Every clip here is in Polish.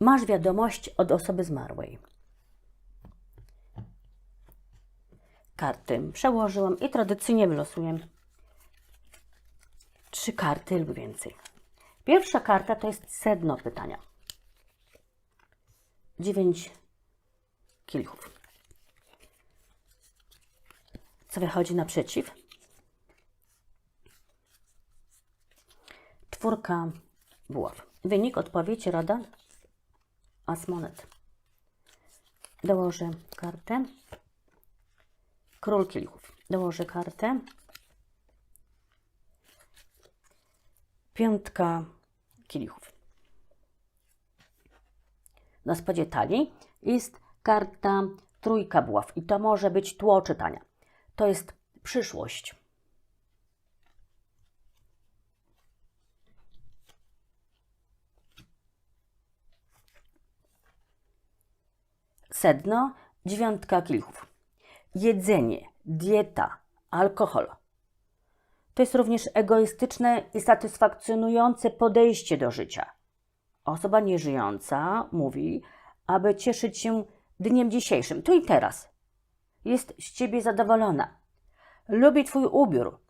Masz wiadomość od osoby zmarłej. Karty przełożyłam i tradycyjnie wylosuję trzy karty lub więcej. Pierwsza karta to jest sedno pytania. Dziewięć kielichów. Co wychodzi naprzeciw? Czwórka buław. Wynik, odpowiedź, rada. As monet. Dołożę kartę. Król kielichów. Dołożę kartę. Piątka kielichów. Na spodzie talii jest karta trójka buław i to może być tło czytania. To jest przyszłość. Sedno, dziewiątka kielichów. Jedzenie, dieta, alkohol. To jest również egoistyczne i satysfakcjonujące podejście do życia. Osoba nieżyjąca mówi, aby cieszyć się dniem dzisiejszym, tu i teraz. Jest z ciebie zadowolona. Lubi twój ubiór,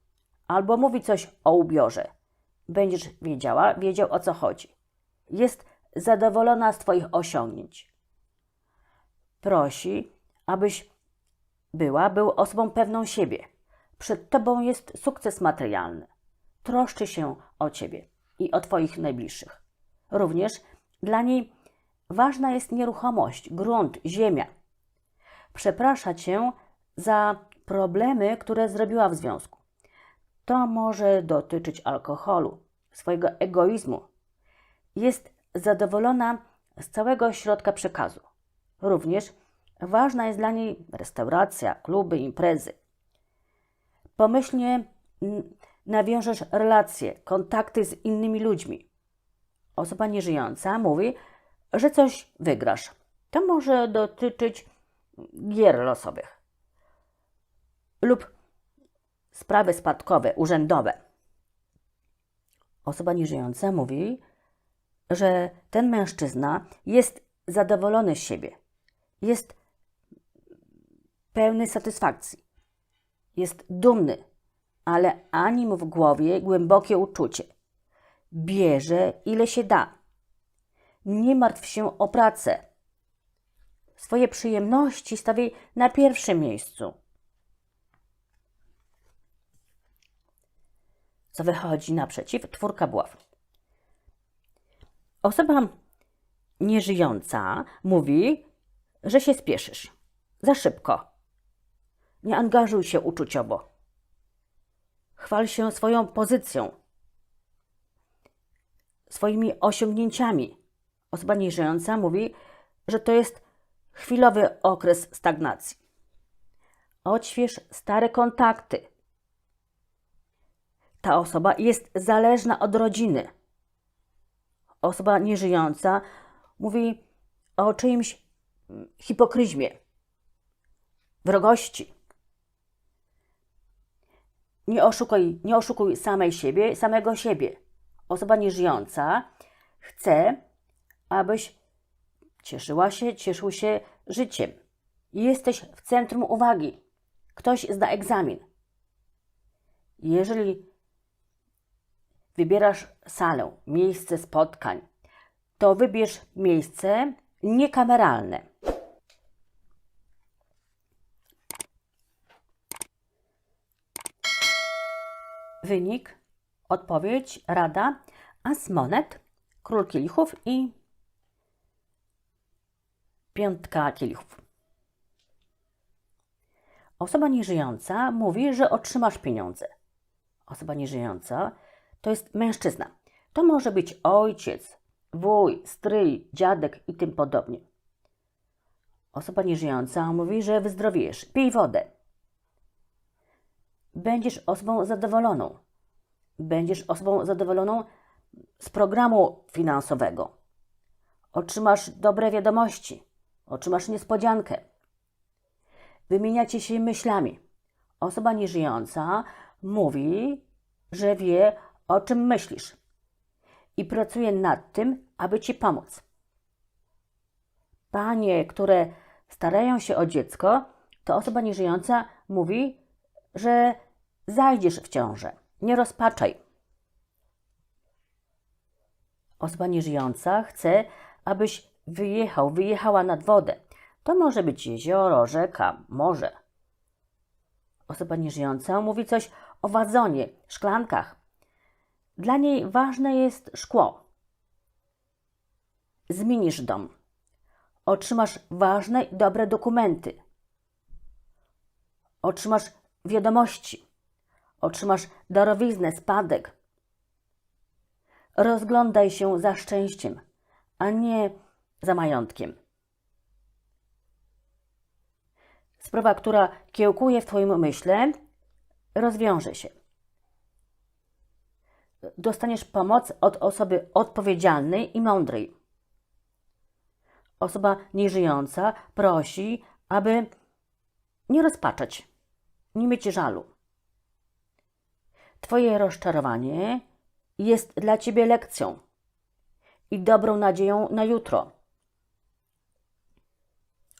albo mówi coś o ubiorze. Będziesz wiedziała, wiedział o co chodzi. Jest zadowolona z twoich osiągnięć. Prosi, abyś była, był osobą pewną siebie. Przed tobą jest sukces materialny. Troszczy się o ciebie i o twoich najbliższych. Również dla niej ważna jest nieruchomość, grunt, ziemia. Przeprasza cię za problemy, które zrobiła w związku. To może dotyczyć alkoholu, swojego egoizmu. Jest zadowolona z całego środka przekazu. Również ważna jest dla niej restauracja, kluby, imprezy. Pomyślnie nawiążesz relacje, kontakty z innymi ludźmi. Osoba nieżyjąca mówi, że coś wygrasz. To może dotyczyć gier losowych lub sprawy spadkowe, urzędowe. Osoba nieżyjąca mówi, że ten mężczyzna jest zadowolony z siebie, jest pełny satysfakcji, jest dumny, ale ani mu w głowie głębokie uczucie. Bierze ile się da. Nie martw się o pracę. Swoje przyjemności stawiaj na pierwszym miejscu. Co wychodzi naprzeciw? Czwórka buław. Osoba nieżyjąca mówi, że się spieszysz. Za szybko. Nie angażuj się uczuciowo. Chwal się swoją pozycją, swoimi osiągnięciami. Osoba nieżyjąca mówi, że to jest chwilowy okres stagnacji. Odśwież stare kontakty. Ta osoba jest zależna od rodziny. Osoba nieżyjąca mówi o czyimś hipokryzmie, wrogości. Nie oszukuj, nie oszukuj samej siebie, samego siebie. Osoba nieżyjąca chce, abyś cieszyła się, cieszył się życiem. Jesteś w centrum uwagi. Ktoś zda egzamin. Jeżeli wybierasz salę, miejsce spotkań, to wybierz miejsce niekameralne. Wynik, odpowiedź, rada, as monet, król kielichów i piątka kielichów. Osoba nieżyjąca mówi, że otrzymasz pieniądze. Osoba nieżyjąca to jest mężczyzna. To może być ojciec, wuj, stryj, dziadek i tym podobnie. Osoba nieżyjąca mówi, że wyzdrowiejesz. Pij wodę. Będziesz osobą zadowoloną. Będziesz osobą zadowoloną z programu finansowego. Otrzymasz dobre wiadomości. Otrzymasz niespodziankę. Wymieniacie się myślami. Osoba nieżyjąca mówi, że wie, o czym myślisz i pracuje nad tym, aby ci pomóc. panie, które starają się o dziecko, to osoba nieżyjąca mówi, że zajdziesz w ciążę. Nie rozpaczaj. Osoba nieżyjąca chce, abyś wyjechał, wyjechała nad wodę. To może być jezioro, rzeka, morze. Osoba nieżyjąca mówi coś o wazonie, szklankach. Dla niej ważne jest szkło. Zmienisz dom. Otrzymasz ważne i dobre dokumenty. Otrzymasz wiadomości. Otrzymasz darowiznę, spadek. Rozglądaj się za szczęściem, a nie za majątkiem. Sprawa, która kiełkuje w Twoim umyśle, rozwiąże się. Dostaniesz pomoc od osoby odpowiedzialnej i mądrej. Osoba nieżyjąca prosi, aby nie rozpaczać, nie mieć żalu. Twoje rozczarowanie jest dla Ciebie lekcją i dobrą nadzieją na jutro.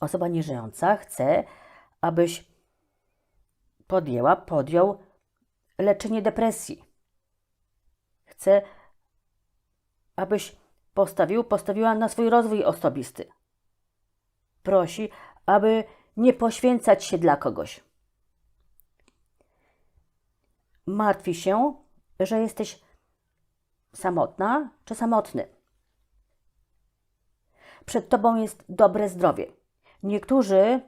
Osoba nieżyjąca chce, abyś podjęła, podjął leczenie depresji. Chce, abyś postawił, postawiła na swój rozwój osobisty. Prosi, aby nie poświęcać się dla kogoś. Martwi się, że jesteś samotna czy samotny. Przed tobą jest dobre zdrowie. Niektórzy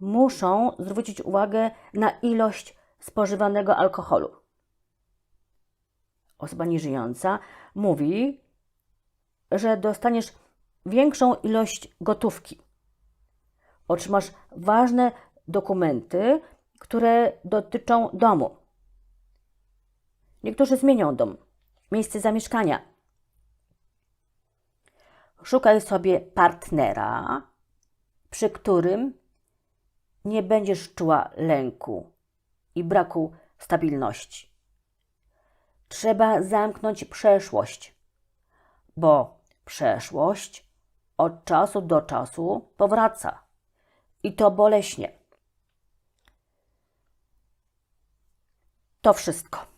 muszą zwrócić uwagę na ilość spożywanego alkoholu. Osoba nieżyjąca mówi, że dostaniesz większą ilość gotówki. Otrzymasz ważne dokumenty, które dotyczą domu. Niektórzy zmienią dom, miejsce zamieszkania. Szukaj sobie partnera, przy którym nie będziesz czuła lęku i braku stabilności. Trzeba zamknąć przeszłość, bo przeszłość od czasu do czasu powraca i to boleśnie. To wszystko.